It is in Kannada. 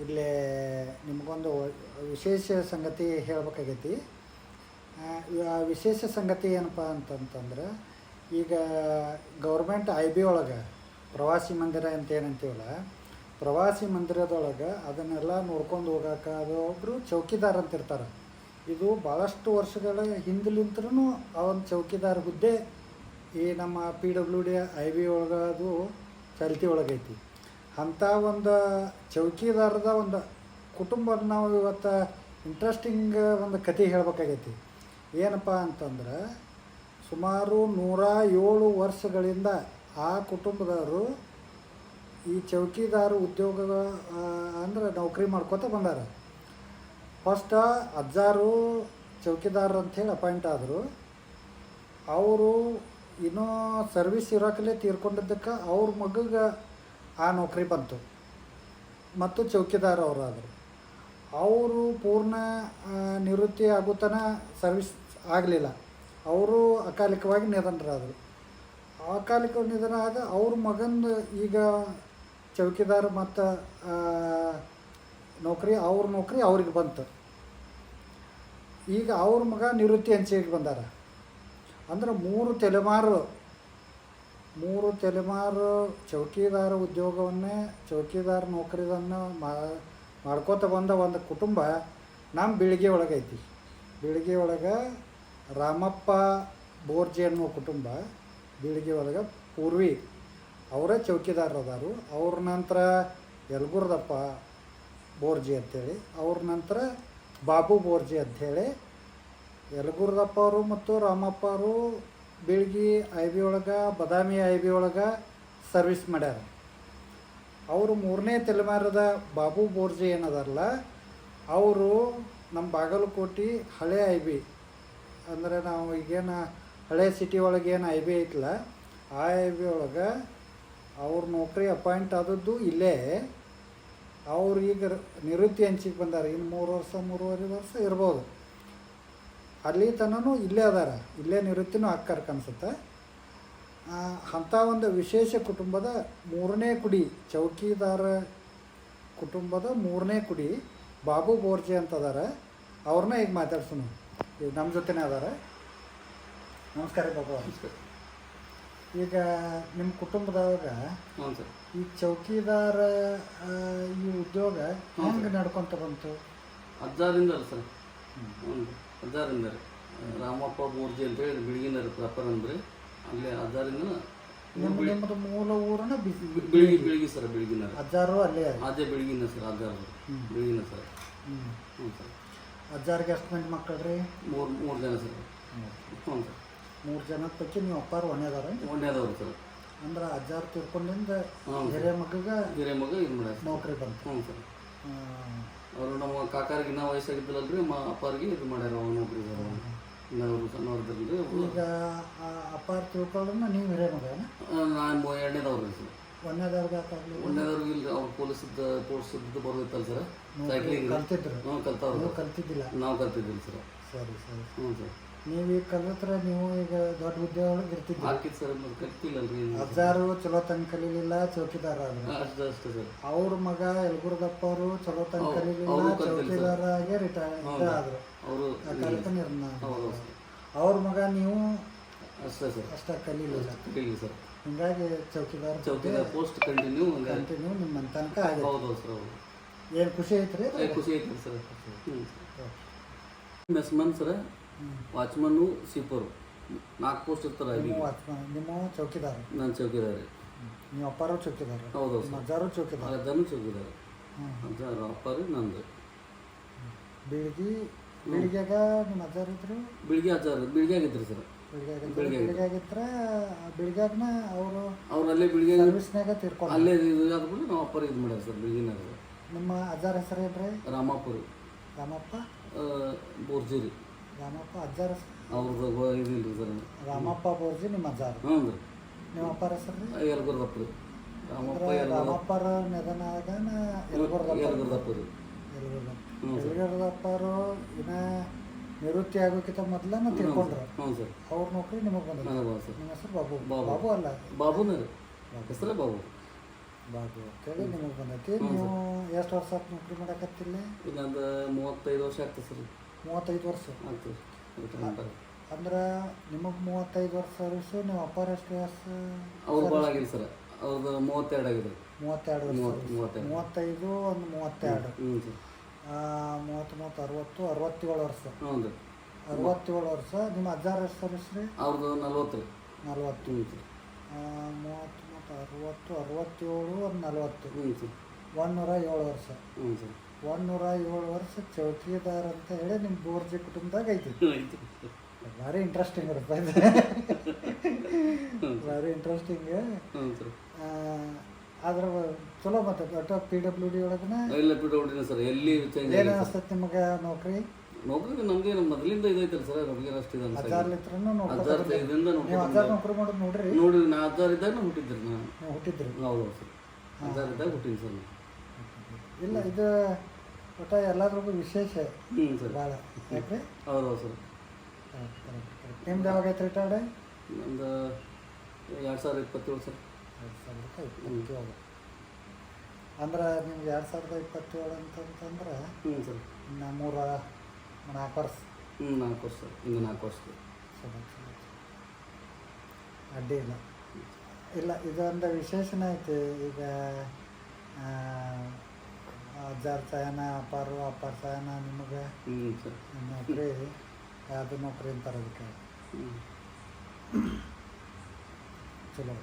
ಇಲ್ಲಿ ನಿಮಗೊಂದು ವಿಶೇಷ ಸಂಗತಿ ಹೇಳಬೇಕಾಗೈತಿ. ಆ, ವಿಶೇಷ ಸಂಗತಿ ಏನಪ್ಪ ಅಂತಂತಂದ್ರೆ ಈಗ ಗೌರ್ಮೆಂಟ್ ಐ ಬಿ ಒಳಗೆ ಪ್ರವಾಸಿ ಮಂದಿರ ಅಂತ ಏನಂತೀವಲ್ಲ ಪ್ರವಾಸಿ ಮಂದಿರದೊಳಗೆ ಅದನ್ನೆಲ್ಲ ನೋಡ್ಕೊಂಡು ಹೋಗಾಕ ಅದು ಒಬ್ಬರು ಚೌಕಿದಾರ್ ಅಂತ ಇರ್ತಾರೆ. ಇದು ಭಾಳಷ್ಟು ವರ್ಷಗಳ ಹಿಂದಲಿಂತ್ರೂ ಆ ಒಂದು ಚೌಕಿದಾರ್ ಹುದ್ದೆ ಈ ನಮ್ಮ P W D I B ಒಳಗೆ ಅದು ಚಾಲ್ತಿ ಒಳಗೈತಿ. ಅಂಥ ಒಂದು ಚೌಕಿದಾರದ ಒಂದು ಕುಟುಂಬದ ನಾವು ಇವತ್ತು ಇಂಟ್ರೆಸ್ಟಿಂಗ್ ಒಂದು ಕತೆ ಹೇಳಬೇಕಾಗೈತಿ. ಏನಪ್ಪ ಅಂತಂದ್ರೆ ಸುಮಾರು ನೂರ ಏಳು ವರ್ಷಗಳಿಂದ ಆ ಕುಟುಂಬದವರು ಈ ಚೌಕಿದಾರ ಉದ್ಯೋಗ ಅಂದ್ರೆ ನೌಕರಿ ಮಾಡ್ಕೋತ ಬಂದಾರ. ಫಸ್ಟ್ ಅಜ್ಜಾರು ಚೌಕಿದಾರ ಅಂಥೇಳಿ ಅಪಾಯಿಂಟ್ ಆದರು. ಅವರು ಇನ್ನೂ ಸರ್ವಿಸ್ ಇರೋಕಲೇ ತೀರ್ಕೊಂಡಿದ್ದಕ್ಕೆ ಅವ್ರ ಮಗಗೆ ಆ ನೌಕರಿ ಬಂತು. ಮತ್ತು ಚೌಕಿದಾರ ಅವರಾದರು. ಅವರು ಪೂರ್ಣ ನಿವೃತ್ತಿ ಆಗೋ ಸರ್ವಿಸ್ ಆಗಲಿಲ್ಲ. ಅವರು ಅಕಾಲಿಕವಾಗಿ ನಿಧನರಾದರು. ಅಕಾಲಿಕ ನಿಧನ ಆದ ಅವ್ರ ಮಗಂದು ಈಗ ಚೌಕಿದಾರ ಮತ್ತು ನೌಕರಿ, ಅವ್ರ ನೌಕರಿ ಅವ್ರಿಗೆ ಬಂತು. ಈಗ ಅವ್ರ ಮಗ ನಿವೃತ್ತಿ ಅಂಚೆಗೆ ಬಂದಾರ. ಅಂದ್ರೆ ಮೂರು ತಲೆಮಾರು ಮೂರು ತಲೆಮಾರು ಚೌಕಿದಾರ ಉದ್ಯೋಗವನ್ನೇ, ಚೌಕಿದಾರ ನೌಕರಿದನ್ನು ಮಾಡ್ಕೋತ ಬಂದ ಒಂದು ಕುಟುಂಬ ನಮ್ಮ ಬೀಳಿಗೆ ಒಳಗೈತಿ. ಬಿಳಿಗೆ ಒಳಗೆ ರಾಮಪ್ಪ ಬೋರ್ಜಿ ಅನ್ನೋ ಕುಟುಂಬ, ಬೀಳಿಗೆ ಒಳಗೆ ಪೂರ್ವಿ ಅವರೇ ಚೌಕಿದಾರ ಅದಾರು ಅವ್ರ ನಂತರ ಯಲಗುರ್ದಪ್ಪ ಬೋರ್ಜಿ ಅಂತೇಳಿ, ಅವ್ರ ನಂತರ ಬಾಬು ಬೋರ್ಜಿ ಅಂಥೇಳಿ, ಯಲಗುರ್ದಪ್ಪ ಅವರು ಮತ್ತು ರಾಮಪ್ಪ ಅವರು ಬೀಳ್ಗಿ ಐ ಬಿ ಒಳಗೆ, ಬದಾಮಿ ಐ ಬಿ ಒಳಗೆ ಸರ್ವಿಸ್ ಮಾಡ್ಯಾರ. ಅವರು ಮೂರನೇ ತಲೆಮಾರದ ಬಾಬು ಬೋರ್ಜಿ ಏನದಾರಲ್ಲ, ಅವರು ನಮ್ಮ ಬಾಗಲಕೋಟೆ ಹಳೆ ಐ ಬಿ ಅಂದರೆ ನಾವು ಈಗೇನು ಹಳೆ ಸಿಟಿ ಒಳಗೆ ಏನು ಐ ಬಿ ಐತಲ್ಲ ಆ ಐ ಬಿ ಒಳಗೆ ಅವ್ರ ನೌಕರಿ ಅಪಾಯಿಂಟ್ ಆದದ್ದು ಇಲ್ಲೇ. ಅವ್ರು ಈಗ ನಿವೃತ್ತಿ ಹಂಚಿಗೆ ಬಂದಾರೆ ಇನ್ನು ಮೂರು ವರ್ಷ, ಮೂರುವರೆ ವರ್ಷ ಇರ್ಬೋದು. ಅಲ್ಲಿ ತನೂ ಇಲ್ಲೇ ಅದಾರ. ಇಲ್ಲೇ ನಿವೃತ್ತಿನೂ ಅಕ್ಕರ್ ಅನ್ಸುತ್ತೆ ಅಂಥ ಒಂದು ವಿಶೇಷ ಕುಟುಂಬದ ಮೂರನೇ ಕುಡಿ ಚೌಕಿದಾರ ಕುಟುಂಬದ ಮೂರನೇ ಕುಡಿ ಬಾಬು ಬೋರ್ಜೆ ಅಂತ ಅದಾರ. ಅವ್ರನ್ನ ಈಗ ಮಾತಾಡ್ಸೋಣ. ಈಗ ನಮ್ಮ ಜೊತೆನೇ ಅದಾರ. ನಮಸ್ಕಾರ ಬಾಬು ಈಗ ನಿಮ್ಮ ಕುಟುಂಬದವಾಗ ಈ ಚೌಕಿದಾರ ಈ ಉದ್ಯೋಗ ಹೆಂಗೆ ನಡ್ಕೊತ ಬಂತು? ಅಜ್ಜಾರಿಂದ ಸರ್. ಹ್ಞೂ ಅಜ್ಜಾರಿಂದ ರೀ. ರಾಮಪ್ಪ ಮೂರ್ಜಿ ಅಂತೇಳಿ ಹೇಳಿ ಬಿಳಿಗಿನ ಪ್ರಾಪರ್ ಅಂದ್ರೆ ಅಲ್ಲಿ ಅದಾರಿಂದ ನಿಮ್ಮದು ಮೂಲ ಊರನ್ನ ಬಿಸಿ ಬಿಳಿಗಿ ಬಿಳಿಗಿ ಸರ್ ಬಿಳಿಗಿನ ಅಜ್ಜಾರು ಅಲ್ಲೇ ಅದೇ ಬಿಳಿಗಿನ ಸರ್ ಅಜ್ಜಾರು. ಬಿಳಿಗಿನ ಸರ್. ಹ್ಞೂ ಸರ್. ಅಜ್ಜಾರಿಗೆ ಎಷ್ಟು ಮಂದಿ ಮಕ್ಕಳು ರೀ ಮೂರು ಮೂರು ಜನ ಸರ್. ಹ್ಞೂ ಸರ್. ಮೂರು ಜನ ಪೈಕಿ ನೀವು ಅಪ್ಪಾರು ಒಣೆದಾರ ಒಂದೇದವ್ರು ಸರ್. ಅಂದ್ರೆ ಅಜ್ಜಾರು ತಿಳ್ಕೊಂಡಿಂದ ಹಿರಿಯ ಮಗಗ ಹಿರಿಯ ಮಗ ಇದು ಮಾಡ್ಯಾರ ನೌಕರಿ ಬಂತು. ಹ್ಞೂ ಸರ್. ಅವರು ನಮ್ಮ ಕಾಕಾರಿಗೆ ಇನ್ನೂ ವಯಸ್ಸಾಗಿದ್ದಲ್ಲರಿ ನಮ್ಮ ಅಪ್ಪಾರಿಗೆ ಇದು ಮಾಡ್ಯಾರ ಅವನೊಬ್ರು ಇದ್ದಾರೆ ಇನ್ನೊಬ್ರು ಅವರು ಈಗ ಅಪ್ಪಾರು ತಿಳ್ಕೊಳ್ಳೋದನ್ನ ನೀವು ಹಿರಿಯ ಮಗ ನಾನು ಎರಡನೇದವ್ರು ಸರ್. ಒಂದನೇದವ್ರಿಗೆ ಇಲ್ಲಿ ಅವ್ರು ಪೊಲೀಸದ ಪೋಲಿಸದ್ದು ಬರೋದಿತ್ತಲ್ಲ ಸರ್. ಸೈಕ್ಲಿಂಗ್ ಕಲ್ತಿದ್ರು. ಹ್ಞೂ ಕಲ್ತವ್ರು. ಕಲ್ತಿದ್ದಿಲ್ಲ? ನಾವು ಕಲ್ತಿದ್ದಿಲ್ಲ ಸರ್. ಸರಿ ಸರಿ. ಹ್ಞೂ ಸರ್. ನೀವು ಈಗ ಕಲಿತ್ರ ನೀವು ಈಗ ದೊಡ್ಡ ಹುದ್ದೆ ಒಳಗೆ ಇರ್ತಿದ್ರಿ. ಹಾಕಿದ್ ಸರ್ ಮತ್ತೆ ಕಲ್ತಿಲ್ಲಲ್ರಿ ಅಜ್ಜಾರು ಚಲೋ ತಂಗ ಕಲೀಲಿಲ್ಲ ಚೌಕಿದಾರ ಆದ್ರು. ಅಷ್ಟು ಅಷ್ಟೇ ಸರ್. ಅವ್ರ ಮಗ ಯಲಗುರ್ದಪ್ಪ ಅವರು ಚಲೋ ತಂಗ ಅವ್ರು- ಕಲೀಲಿಲ್ಲ ಅವ್ರು ಕಲ್ತಿಲ್ಲ ಸರ್. ಚೌಕಿದಾರ ಆಗಿ ರಿಟೈರ್ ಆದ್ರು ಅವರು ಅಕಾಲಿಕ ನಿರ್ಮಾಣ ಹೌದು ಸರ್ ಅವ್ರ ಮಗ ನೀವು ಅಷ್ಟೇ ಸರ್. ಅಷ್ಟ ಕಲೀಲಿಲ್ಲ. ಕಲೀಲಿ ಸರ್. ಹಿಂಗಾಗಿ ಚೌಕಿದಾರ ಚೌಕಿದಾರ್ ಪೋಸ್ಟ್ ಕಂಟಿನ್ಯೂ ಕಂಟಿನ್ಯೂ ನಿಮ್ಮ ತನಕ ಆಗಿದೆ. ಹೌದು ಹೌದು ಸರ್ ಹೌದು. ಏನು ಖುಷಿ ಐತ್ರಿ? ಏ, ಖುಷಿ ಐತ್ರಿ ಸರ್. ಹ್ಞೂ ಮೆಸ್ಮನ್ ಸರ್? ವಾಚ್ಮನ್ನು ಸೀಪರು ನಾಲ್ಕು ಪೋಸ್ಟ್ ಇರ್ತಾರೆ ನಿಮ್ಮ ವಾಚ್ಮನ್ ನಿಮ್ಮ ಚೌಕಿದಾರ. ನಾನು ಚೌಕಿದಾರ. ನಿಮ್ಮ ಅಪ್ಪಾರು ಚೌಕಿದಾರ. ಹೌದು ಅಜ್ಜಾರು ಚೌಕಿದಾರ. ಅದನ್ನು ಚೌಕಿದಾರ. ಅಜ್ಜ ಅಪ್ಪಾರು ನಂದು. ಬೆಳಿಗ್ಗೆ ಬೀಳಿಗ್ಯಾಗ ನಿಮ್ಮ ಅಜ್ಜಾರ ಇದ್ರು? ಬೆಳಿಗ್ಗೆ ಅಜ್ಜಾರ ಬೆಳಿಗ್ಗೆ ಆಗಿದ್ರು ಸರ್. ಬೆಳಿಗ್ಗೆ ಅವರು ಅವ್ರು ಅಲ್ಲೇ ಬೆಳಿಗ್ಗೆ ಸರ್ವಿಸ್ನಾಗ ತಿರ್ಕೊಂಡು ಅಲ್ಲೇ ಇದು ನಾವು ಅಪ್ಪರ ಇದು ಮಾಡ್ಯಾರ ಸರ್ ಬೆಳಿಗ್ಗಿನಾಗ. ನಿಮ್ಮ ಅಜ್ಜಾರ ಹೆಸರು ಏನ್ರಿ? ರಾಮಪ್ಪರು. ರಾಮಪ್ಪ? ಬೋರ್ಜಿ ರಾಮಪ್ಪ ಅಜ್ಜಾರ ಅವ್ರದ್ದು ಇದಿಲ್ಲ ರೀ ಸರ್. ರಾಮಪ್ಪ ಬೋರ್ಜಿ ನಿಮ್ಮ ಅಜ್ಜಾರ. ಹ್ಞೂ ರೀ. ನಿಮ್ಮ ಅಪ್ಪಾರ ಹೆಸರು ರೀ? ಯಲ್ಗುರ್ದಪ್ಪ ರೀ. ರಾಮಪ್ಪ ಯಲ್ಗುರ್ದಪ್ಪ ರಾಮಪ್ಪರ ನಿಧನ ಆಗನ ಯಲಗುರ್ದಪ್ಪ ಯಲ್ಗುರ್ದಪ್ಪ ರೀ. ಹ್ಞೂ ಸರ್. ಯಲಗುರ್ದಪ್ಪರು ಇನ್ನ ನಿವೃತ್ತಿ ಆಗೋಕ್ಕಿಂತ ಮೊದಲನ ತಿಳ್ಕೊಂಡ್ರು. ಹ್ಞೂ ಸರ್. ಅವ್ರ ನೌಕರಿ ನಿಮಗೆ ಬಂದ ನಿಮ್ಮ ಹೆಸರು ಬಾಬು. ಬಾಬು. ಅಲ್ಲ. ಬಾಬುನ ರೀ. ಹೆಸರೇ ಬಾಬು. ಬಾಬು ಅಂತೇಳಿ ನಿಮಗೆ ಬಂದೈತಿ. ನೀವು ಎಷ್ಟು ವರ್ಷ ನೌಕರಿ ಮಾಡಕತ್ತಿಲ್ಲ? ಇನ್ನೊಂದು ಮೂವತ್ತೈದು ವರ್ಷ ಆಗ್ತದೆ ಸರ್. ಮೂವತ್ತೈದು ವರ್ಷ. ಆಗ್ತದೆ. ಅಂದ್ರೆ ನಿಮಗೆ ಮೂವತ್ತೈದು ವರ್ಷ ಸರ್ವಿಸ್ ನೀವು ಅಪ್ಪರ್ ಎಷ್ಟು ವರ್ಷ ಅವ್ರು ಭಾಳ ಆಗಿಲ್ಲ ಸರ್. ಅವ್ರದ್ದು ಮೂವತ್ತೆರಡು ಆಗಿದೆ ಮೂವತ್ತೆರಡು ಮೂವತ್ತು-. ಮೂವತ್ತೆರಡು. ಮೂವತ್ತೈದು ಒಂದು ಮೂವತ್ತೆರಡು. ಹ್ಞೂ ಸರ್. ಮೂವತ್ತು ಮೂವತ್ತು ಅರವತ್ತು ಅರವತ್ತೇಳು ವರ್ಷ. ಹ್ಞೂ ರೀ ಅರವತ್ತೇಳು ವರ್ಷ. ನಿಮ್ಮ ಅಜ್ಜಾರ ಎಷ್ಟು ಸರ್ವಿಸ್ ರೀ ಅವ್ರದ್ದು ನಲ್ವತ್ತು. ರೀ ನಲ್ವತ್ತು. ಹ್ಞೂ ಸರ್. ಮೂವತ್ತು ಮತ್ತು ಅರವತ್ತು ಅರವತ್ತೇಳು ಒಂದು ನಲ್ವತ್ತು. ಹ್ಞೂ ಸರ್. ಒಂದೂರ ಏಳು ವರ್ಷ. ಹ್ಞೂ ಸರ್. ಒಂದೂರ ಏಳು ವರ್ಷ ಚೌಕಿದಾರ್ ಅಂತ ಹೇಳಿ ನಿಮ್ಮ ಬೋರ್ಜಿ ಕುಟುಂಬದಾಗ ಐತಿ. ಭಾರಿ ಇಂಟ್ರೆಸ್ಟಿಂಗ್ ಇರುತ್ತೆ. ಭಾರಿ ಇಂಟ್ರೆಸ್ಟಿಂಗ್ ಆದ್ರ ಚಲೋ ಮತ್ತೆ ಒಟ್ಟು ಪಿ ಡಬ್ಲ್ಯೂ ಡಿ ಒಳಗನ ಇಲ್ಲ ಬಿಟ್ಟು ಸರ್ ಎಲ್ಲಿ ಏನು ಅನಿಸ್ತೈತೆ ನಿಮಗೆ ನೌಕರಿ? ನೌಕರಿ ನಮಗೆ ಮೊದಲಿಂದ ಇದೈತಲ್ಲ ಸರ್ ನಮಗೆ ಅಷ್ಟು ಇದೆ ಹಜಾರ್ ಇದರಿಂದ ಹಜಾರ್ ನೌಕರಿ ಮಾಡೋದು ನೋಡ್ರಿ. ನೋಡಿ ನಾ ಹಜಾರ್ ಇದ್ದಾಗ ನಾನು ಹುಟ್ಟಿದ್ರಿ ನಾನು. ನೀವು ಹುಟ್ಟಿದ್ರಿ. ಹೌದು ಸರ್. ಹಜಾರ್ ಇದ್ದಾಗ ಹುಟ್ಟಿನಿ ಸರ್ ಇಲ್ಲ ಇದು ಒಟ್ಟ ಎಲ್ಲದ್ರಿಗೂ ವಿಶೇಷ. ಹ್ಞೂ ಸರ್. ಭಾಳ ಯಾಕ್ರಿ ಹೌದು ಹೌದು ಸರ್. ನಿಮ್ದು ಯಾವಾಗ ಐತೆ ರಿಟೈರ್ಡ್ ನಮ್ದು ಎರಡು ಸಾವಿರದ ಇಪ್ಪತ್ತೇಳು ಸರ್. ಎರಡು ಸಾವಿರದ ಇಪ್ಪತ್ತೇಳು. ಅಂದ್ರೆ ನಿಮ್ಗೆ ಎರಡು ಸಾವಿರದ ಇಪ್ಪತ್ತೇಳು ಅಂತಂತಂದ್ರೆ ಹ್ಞೂ ಸರ್. ಇನ್ನು ಮೂರ ನಾಲ್ಕು ವರ್ಷ. ಹ್ಞೂ ನಾಲ್ಕು ವರ್ಷ ಇನ್ನು ನಾಲ್ಕು ವರ್ಷ ಅಡ್ಡಿ ಇಲ್ಲ ಇಲ್ಲ ಇದೊಂದು ವಿಶೇಷನೇ ಐತಿ ಈಗ ಆ, ಅಜ್ಜಾರ್ ಅಪಾರ ಅಪ್ಪಾರು ಅಪ್ಪಾರ ಸಯನ ನಿಮಗೆ ಹ್ಞೂ ಸರ್ ನೌಕರಿ ಯಾವುದು ನೌಕರಿ ಅಂತಾರೆ ಅದಕ್ಕೆ. ಚಲೋ.